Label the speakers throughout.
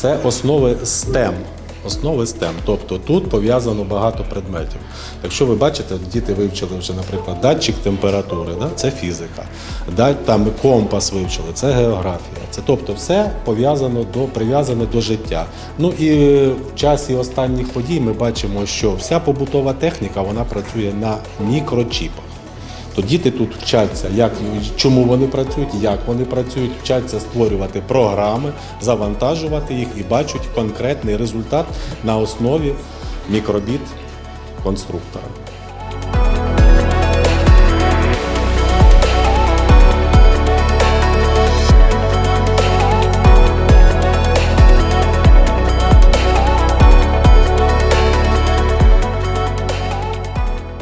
Speaker 1: це основи STEM. Основи STEM. Тобто тут пов'язано багато предметів. Якщо ви бачите, діти вивчили вже, наприклад, датчик температури, да? це фізика. Там компас вивчили, це географія. Це тобто все пов'язано до прив'язане до життя. Ну і в часі останніх подій ми бачимо, що вся побутова техніка вона працює на мікрочіпах. То діти тут вчаться, як чому вони працюють, як вони працюють, вчаться створювати програми, завантажувати їх і бачать конкретний результат на основі мікробіт конструктора.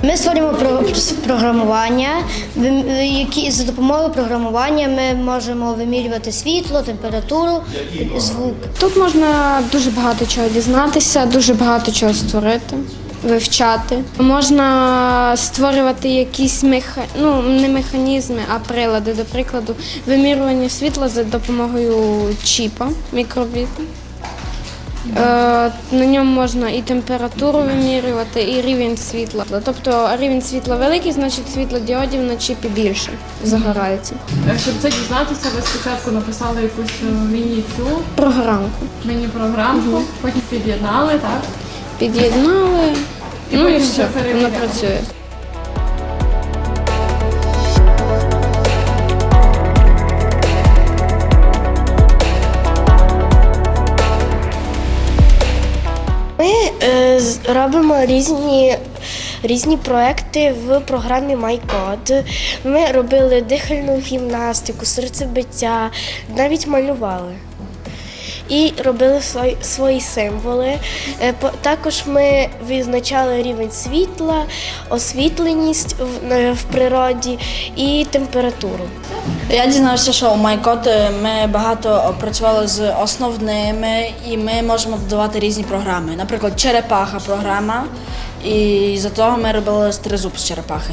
Speaker 2: Ми створюємо про- програмування, які за допомогою програмування ми можемо вимірювати світло, температуру, звук.
Speaker 3: Тут можна дуже багато чого дізнатися, дуже багато чого створити, вивчати. Можна створювати якісь меха... ну, не механізми, а прилади, до прикладу, вимірювання світла за допомогою чіпа мікробіту. Е, на ньому можна і температуру вимірювати, і рівень світла. Тобто рівень світла великий, значить світлодіодів на чіпі більше загорається.
Speaker 4: Щоб це дізнатися, ви спочатку написали якусь е, міні-цю
Speaker 3: Програмку.
Speaker 4: міні-програмку, потім під'єднали, так?
Speaker 3: Під'єднали, ну і все, воно працює.
Speaker 5: Робимо різні, різні проекти в програмі MyCode. Ми робили дихальну гімнастику, серцебиття, навіть малювали. І робили свої, свої символи. Е, Також ми відзначали рівень світла, освітленість в, е, в природі і температуру.
Speaker 6: Я дізнався, що у MyCode ми багато працювали з основними і ми можемо додавати різні програми. Наприклад, черепаха програма, і за того ми робили тризуб з черепахи.